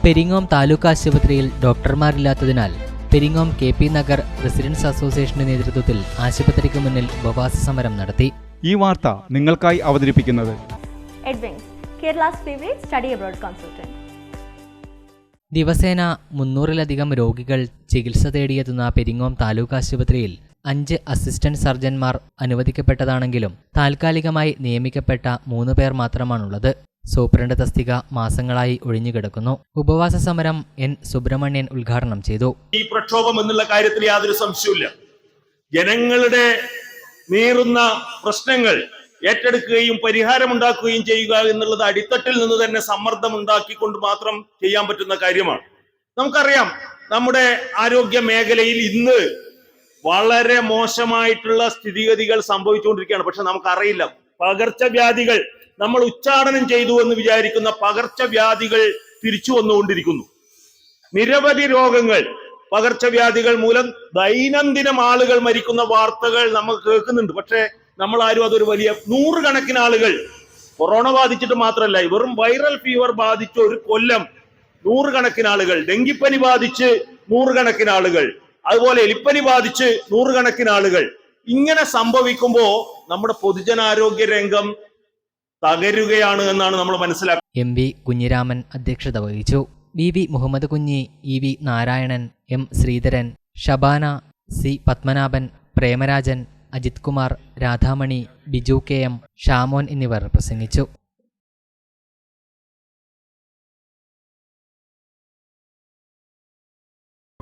പെരിങ്ങോം താലൂക്ക് ആശുപത്രിയിൽ ഡോക്ടർമാരില്ലാത്തതിനാൽ Peringome K P Nagar residents അസോസിയേഷന്റെ നേതൃത്വത്തിൽ ആശുപത്രിക്ക് മുന്നിൽ ഉപവാസ സമരം നടത്തി ഈ വാർത്ത നിങ്ങൾക്കായി അവതരിപ്പിക്കുന്നത് Edwings, Kerala's favorite study abroad consultant. ദിവസേന മുന്നൂറിലധികം രോഗികൾ ചികിത്സ തേടിയെത്തുന്ന പെരിങ്ങോം താലൂക്ക് ആശുപത്രിയിൽ അഞ്ച് അസിസ്റ്റന്റ് സർജൻമാർ അനുവദിക്കപ്പെട്ടതാണെങ്കിലും താൽക്കാലികമായി നിയമിക്കപ്പെട്ട മൂന്ന് പേർ മാത്രമാണുള്ളത് സൂപ്രണ്ട് തസ്തിക മാസങ്ങളായി ഒഴിഞ്ഞുകിടക്കുന്നു ഉപവാസ സമരം എൻ. സുബ്രഹ്മണ്യൻ ഉദ്ഘാടനം ചെയ്തു. ഈ പ്രക്ഷോഭം എന്നുള്ള കാര്യത്തിൽ യാതൊരു സംശയമില്ല ജനങ്ങളുടെ നീറുന്ന പ്രശ്നങ്ങൾ ഏറ്റെടുക്കുകയും പരിഹാരമുണ്ടാക്കുകയും ചെയ്യുക എന്നുള്ളത് അടിത്തട്ടിൽ നിന്ന് തന്നെ സമ്മർദ്ദം ഉണ്ടാക്കിക്കൊണ്ട് മാത്രം ചെയ്യാൻ പറ്റുന്ന കാര്യമാണ്. നമുക്കറിയാം നമ്മുടെ ആരോഗ്യ മേഖലയിൽ ഇന്ന് വളരെ മോശമായിട്ടുള്ള സ്ഥിതിഗതികൾ സംഭവിച്ചുകൊണ്ടിരിക്കുകയാണ്. പക്ഷെ നമുക്കറിയില്ല പകർച്ചവ്യാധികൾ നമ്മൾ ഉച്ചാടനം ചെയ്തു എന്ന് വിചാരിക്കുന്ന പകർച്ചവ്യാധികൾ തിരിച്ചു വന്നുകൊണ്ടിരിക്കുന്നു. നിരവധി രോഗങ്ങൾ പകർച്ചവ്യാധികൾ മൂലം ദൈനംദിനം ആളുകൾ മരിക്കുന്ന വാർത്തകൾ നമ്മൾ കേൾക്കുന്നുണ്ട്. പക്ഷേ നമ്മൾ ആരും അതൊരു വലിയ നൂറുകണക്കിന് ആളുകൾ കൊറോണ ബാധിച്ചിട്ട് മാത്രമല്ല വെറും വൈറൽ ഫീവർ ബാധിച്ച ഒരു കൊല്ലം നൂറുകണക്കിന് ആളുകൾ ഡെങ്കിപ്പനി ബാധിച്ച് നൂറുകണക്കിന് ആളുകൾ അതുപോലെ എലിപ്പനി ബാധിച്ച് നൂറുകണക്കിന് ആളുകൾ ഇങ്ങനെ സംഭവിക്കുമ്പോ നമ്മുടെ പൊതുജനാരോഗ്യ രംഗം തകരുകയാണ് എന്നാണ് നമ്മൾ മനസ്സിലാക്കുന്നത്. എം വി കുഞ്ഞിരാമൻ അധ്യക്ഷത വഹിച്ചു. V V Muhammad Kunhi E V Narayanan M Sreedharan Shabana C Padmanabhan Premarajan Ajith Kumar Radhamani Biju K M Shamon എന്നിവർ പ്രസംഗിച്ചു.